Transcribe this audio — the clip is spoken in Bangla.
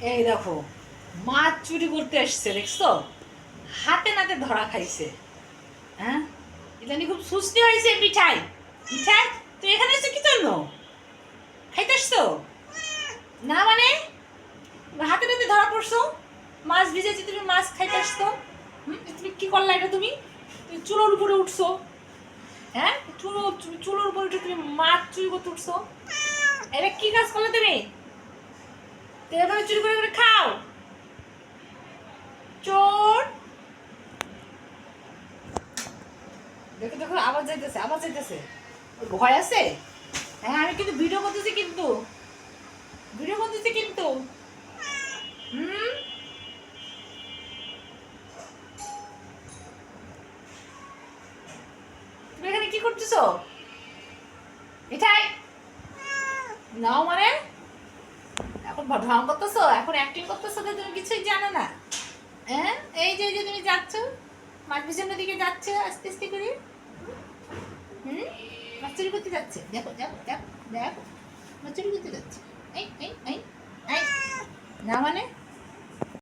এই দেখো, মাছ চুরি করতে এসছে, দেখছ? হাতে নাতে ধরা খাইছে। হ্যাঁ? নিয়ে খুব সুস্থি হয়েছে মিঠাই। মিঠাই তুই এখানে এসে কি জন্য? খাইতে আসছো না মানে? হাতে নাতে ধরা পড়ছো? মাছ ভিজেছি তুমি মাছ খাইতে হুম? তুমি কি করলা এটা তুমি? তুমি চুলোর উপরে উঠছো। হ্যাঁ? চুলো চুলোর উপরে উঠে তুমি মাছ চুরি করতে উঠছো। এটা কি কাজ করলে তুমি? এভাবে চুরি করে করে খাও। চোর। দেখো দেখো আবার যাইতেছে আবার যাইতেছে। ভয় আছে? হ্যাঁ আমি কিন্তু ভিডিও করতেছি কিন্তু। ভিডিও করতেছি কিন্তু। হুম? তুমি এখানে কি করতেছো? মিঠাই নাও মানে। ঢং করতেছো? এখন অ্যাক্টিং করতেছো তো তুমি কিছুই জানো না। হ্যাঁ? এই যে যে তুমি যাচ্ছ মাছ পিছনের দিকে যাচ্ছ, আস্তে আস্তে করে। হুম? মাছ চুরি করতে যাচ্ছে। দেখো দেখো দেখো দেখো। মাছ চুরি করতে যাচ্ছে। এই এই এই। না মানে?